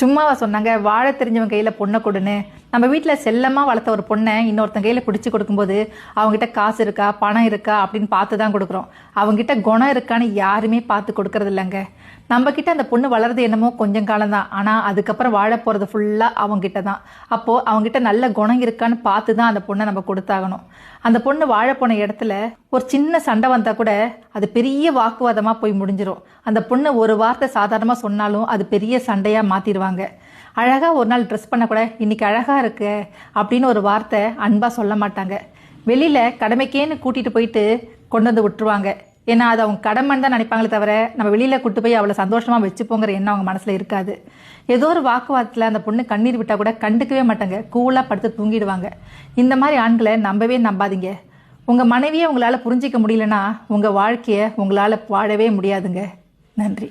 சும்மாவா சொன்னாங்க வாழ தெரிஞ்சவன் கையில் பொண்ணை கொடுன்னு. நம்ம வீட்டில் செல்லமாக வளர்த்த ஒரு பொண்ணை இன்னொருத்தன் கையில் பிடிச்சி கொடுக்கும்போது அவங்ககிட்ட காசு இருக்கா பணம் இருக்கா அப்படின்னு பார்த்து தான் கொடுக்குறோம். அவங்ககிட்ட குணம் இருக்கான்னு யாருமே பார்த்து கொடுக்கறது இல்லைங்க. நம்மக்கிட்ட அந்த பொண்ணு வளருது என்னமோ கொஞ்சம் காலம் தான் ஆனால் அதுக்கப்புறம் வாழ போகிறது ஃபுல்லாக அவங்ககிட்ட தான் அப்போது அவங்ககிட்ட நல்ல குணம் இருக்கான்னு பார்த்து தான் அந்த பொண்ணை நம்ம கொடுத்தாகணும். அந்த பொண்ணு வாழ போன இடத்துல ஒரு சின்ன சண்டை வந்தால் கூட அது பெரிய வாக்குவாதமாக போய் முடிஞ்சிடும் அந்த பொண்ணு ஒரு வார்த்தை சாதாரணமாக சொன்னாலும் அது பெரிய சண்டையாக மாற்றிடுவாங்க அழகாக ஒரு நாள் ட்ரெஸ் பண்ண கூட இன்னைக்கு அழகாக இருக்கு அப்படின்னு ஒரு வார்த்தை அன்பாக சொல்ல மாட்டாங்க. வெளியில் கடமைக்கேன்னு கூட்டிகிட்டு போயிட்டு கொண்டு வந்து விட்டுருவாங்க. ஏன்னா அது அவங்க கடமைன்னு தான் நினைப்பாங்களே தவிர நம்ம வெளியில் கூட்டு போய் அவளை சந்தோஷமாக வச்சுப்போங்கிற எண்ணம் அவங்க மனசில் இருக்காது. ஏதோ ஒரு வாக்குவாதத்தில் அந்த பொண்ணு கண்ணீர் விட்டால் கூட கண்டுக்கவே மாட்டாங்க. கூலாக படுத்து தூங்கிடுவாங்க. இந்த மாதிரி ஆண்களை நம்பவே நம்பாதீங்க. உங்கள் மனைவியை உங்களால் புரிஞ்சிக்க முடியலன்னா உங்கள் வாழ்க்கையை உங்களால் வாழவே முடியாதுங்க. நன்றி.